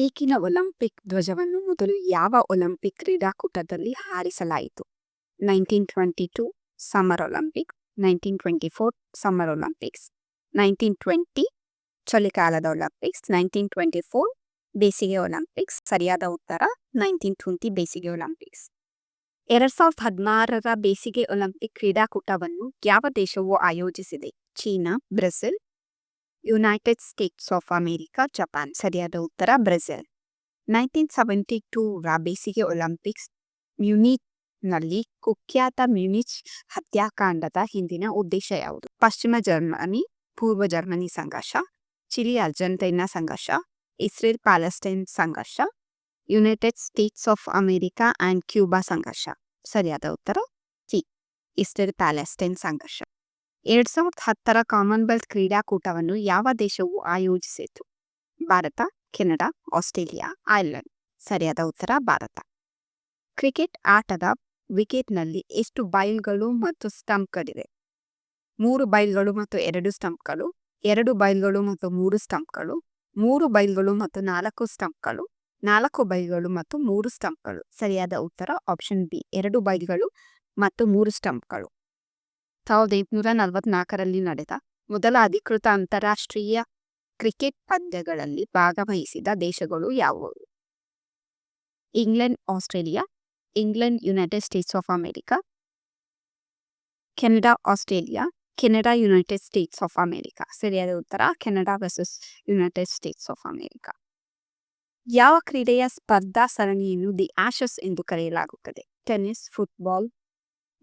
ಈಗಿನ ಒಲಿಂಪಿಕ್ ಧ್ವಜವನ್ನು ಮೊದಲು ಯಾವ ಒಲಿಂಪಿಕ್ ಕ್ರೀಡಾಕೂಟದಲ್ಲಿ ಹಾರಿಸಲಾಯಿತು? Nineteen twenty two summer Olympic, nineteen twenty four summer Olympics, nineteen twenty ಚಳಿಗಾಲದ ಒಲಿಂಪಿಕ್ಸ್, ನೈನ್ಟೀನ್ ಟ್ವೆಂಟಿ ಫೋರ್ ಬೇಸಿಗೆ ಒಲಿಂಪಿಕ್ಸ್, ಸರಿಯಾದ ಉತ್ತರ ನೈನ್ಟೀನ್ ಟ್ವೆಂಟಿ ಬೇಸಿಗೆ ಒಲಿಂಪಿಕ್ಸ್. ಎರಡ್ ಸಾವಿರದ ಹದಿನಾರರ ಬೇಸಿಗೆ ಒಲಿಂಪಿಕ್ ಕ್ರೀಡಾಕೂಟವನ್ನು ಯಾವ ದೇಶವು ಆಯೋಜಿಸಿದೆ? China, Brazil United States of America Japan ಸರಿಯಾದ ಉತ್ತರ ಬ್ರೆಜಿಲ್ ನೈನ್ಟೀನ್ ಸೆವೆಂಟಿ ಟೂರ ಬೇಸಿಗೆ ಒಲಿಂಪಿಕ್ಸ್ ಮ್ಯೂನಿಚ್ನಲ್ಲಿ ಕುಖ್ಯಾತ ಮ್ಯೂನಿಚ್ ಹತ್ಯಾಕಾಂಡದ ಹಿಂದಿನ ಉದ್ದೇಶ ಯಾವುದು? ಪಶ್ಚಿಮ ಜರ್ಮನಿ, ಪೂರ್ವ ಜರ್ಮನಿ ಸಂಘರ್ಷ, ಚಿಲಿ, ಅರ್ಜೆಂಟೈನಾ ಸಂಘರ್ಷ, ಇಸ್ರೇಲ್, ಪ್ಯಾಲೆಸ್ಟೈನ್ ಸಂಘರ್ಷ United States of America and Cuba ಸಂಘರ್ಷ. ಸರಿಯಾದ ಉತ್ತರ ಸಿ ಇಸ್ರೇಲ್, ಪ್ಯಾಲೆಸ್ಟೈನ್ ಸಂಘರ್ಷ. ಎರಡ್ ಸಾವಿರದ ಹತ್ತರ ಕಾಮನ್ವೆಲ್ತ್ ಕ್ರೀಡಾಕೂಟವನ್ನು ಯಾವ ದೇಶವು ಆಯೋಜಿಸಿತು ಭಾರತ, ಕೆನಡಾ, ಆಸ್ಟ್ರೇಲಿಯಾ, ಐರ್ಲೆಂಡ್. ಸರಿಯಾದ ಉತ್ತರ, ಭಾರತ. ಕ್ರಿಕೆಟ್ ಆಟದ ವಿಕೆಟ್ನಲ್ಲಿ ಎಷ್ಟು ಬೈಲ್ಗಳು ಮತ್ತು ಸ್ಟಂಪ್ಗಳಿವೆ? ಮೂರು ಬೈಲ್ಗಳು ಮತ್ತು ಎರಡು ಸ್ಟಂಪ್ಗಳು, ಎರಡು ಬೈಲ್ಗಳು ಮತ್ತು ಮೂರು ಸ್ಟಂಪ್ಗಳು, ಮೂರು ಬೈಲ್ಗಳು ಮತ್ತು ನಾಲ್ಕು ಸ್ಟಂಪ್ಗಳು, ನಾಲ್ಕು ಬೈಲ್ಗಳು ಮತ್ತು ಮೂರು ಸ್ಟಂಪ್ಗಳು. ಸರಿಯಾದ ಉತ್ತರ, ಆಪ್ಷನ್ ಬಿ, ಎರಡು ಬೈಲ್ಗಳು ಮತ್ತು ಮೂರು ಸ್ಟಂಪ್ಗಳು. ಸಾವಿರದ ಎಂಟುನೂರ ನಲವತ್ನಾಲ್ಕರಲ್ಲಿ ನಡೆದ ಮೊದಲ ಅಧಿಕೃತ ಅಂತಾರಾಷ್ಟ್ರೀಯ ಕ್ರಿಕೆಟ್ ಪಂದ್ಯಗಳಲ್ಲಿ ಭಾಗವಹಿಸಿದ ದೇಶಗಳು ಯಾವುವು? England, Australia, England, United States of America, Canada, Australia, Canada, United States of America. ಸರಿಯಾದ ಉತ್ತರ, Canada versus United States of America. ಯಾವ ಕ್ರೀಡೆಯ ಸ್ಪರ್ಧಾ ಸರಣಿಯನ್ನು ದಿ ಆಶಸ್ ಎಂದು ಕರೆಯಲಾಗುತ್ತದೆ? ಟೆನಿಸ್, ಫುಟ್ಬಾಲ್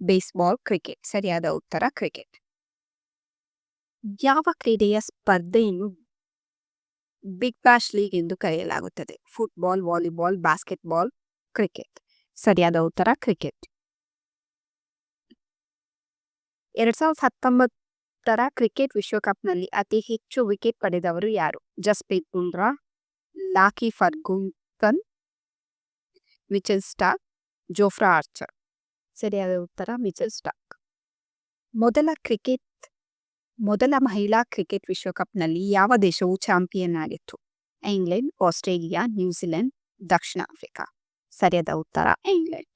ಬೇಸ್ಬಾಲ್, ಕ್ರಿಕೆಟ್, ಸರಿಯಾದ ಉತ್ತರ ಕ್ರಿಕೆಟ್. ಯಾವ ಕ್ರೀಡೆಯ ಸ್ಪರ್ಧೆಯನ್ನು ಬಿಗ್ ಬ್ಯಾಶ್ ಲೀಗ್ ಎಂದು ಕರೆಯಲಾಗುತ್ತದೆ? Football, volleyball basketball cricket. ಸರಿಯಾದ ಉತ್ತರ ಕ್ರಿಕೆಟ್. ಎರಡ್ ಸಾವಿರದ ಹತ್ತೊಂಬತ್ತರ ಕ್ರಿಕೆಟ್ ವಿಶ್ವಕಪ್ನಲ್ಲಿ ಅತಿ ಹೆಚ್ಚು ವಿಕೆಟ್ ಪಡೆದವರು ಯಾರು? Jasprit Bumrah, Lockie Ferguson Mitchell Starc Jofra Archer. ಸರಿಯಾದ ಉತ್ತರ ಮಿಚೆಲ್ ಸ್ಟಾಕ್. ಮೊದಲ ಕ್ರಿಕೆಟ್, ಮೊದಲ ಮಹಿಳಾ ಕ್ರಿಕೆಟ್ ವಿಶ್ವಕಪ್ನಲ್ಲಿ ಯಾವ ದೇಶವು ಚಾಂಪಿಯನ್ ಆಗಿತ್ತು ಇಂಗ್ಲೆಂಡ್, ಆಸ್ಟ್ರೇಲಿಯಾ ನ್ಯೂಜಿಲೆಂಡ್ ದಕ್ಷಿಣ ಆಫ್ರಿಕಾ. ಸರಿಯಾದ ಉತ್ತರ, ಇಂಗ್ಲೆಂಡ್.